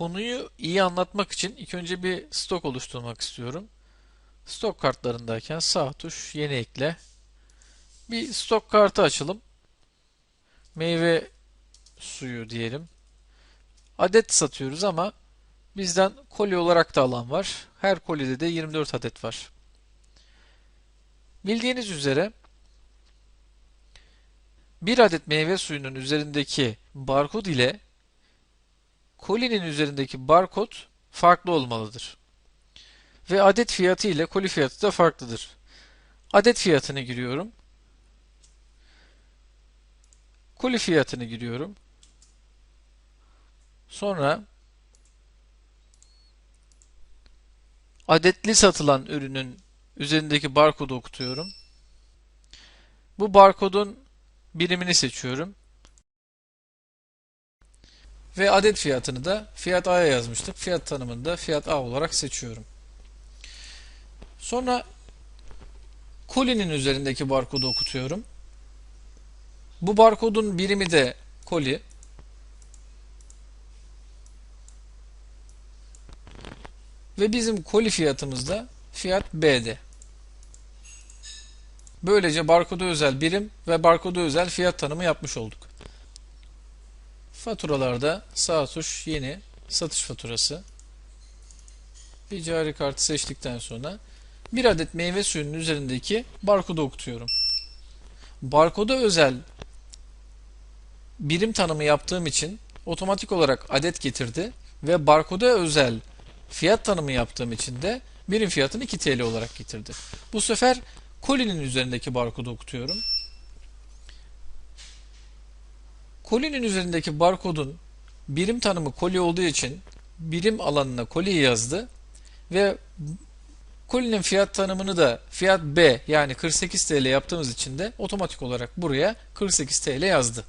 Konuyu iyi anlatmak için ilk önce bir stok oluşturmak istiyorum. Stok kartlarındayken sağ tuş yeni ekle. Bir stok kartı açalım. Meyve suyu diyelim. Adet satıyoruz ama bizden koli olarak da alan var. Her kolide de 24 adet var. Bildiğiniz üzere bir adet meyve suyunun üzerindeki barkod ile kolinin üzerindeki barkod farklı olmalıdır. Ve adet fiyatı ile koli fiyatı da farklıdır. Adet fiyatını giriyorum. Koli fiyatını giriyorum. Sonra adetli satılan ürünün üzerindeki barkodu okutuyorum. Bu barkodun birimini seçiyorum. Ve adet fiyatını da fiyat A'ya yazmıştık. Fiyat tanımını da fiyat A olarak seçiyorum. Sonra kolinin üzerindeki barkodu okutuyorum. Bu barkodun birimi de koli. Ve bizim koli fiyatımız da fiyat B'de. Böylece barkoda özel birim ve barkoda özel fiyat tanımı yapmış olduk. Faturalarda sağ tuş yeni satış faturası. Ticari kartı seçtikten sonra bir adet meyve suyunun üzerindeki barkodu okutuyorum. Barkoda özel birim tanımı yaptığım için otomatik olarak adet getirdi ve barkoda özel fiyat tanımı yaptığım için de birim fiyatını 2 TL olarak getirdi. Bu sefer kolinin üzerindeki barkodu okutuyorum. Kolinin üzerindeki barkodun birim tanımı koli olduğu için birim alanına koli yazdı ve kolinin fiyat tanımını da fiyat B yani 48 TL yaptığımız için de otomatik olarak buraya 48 TL yazdı.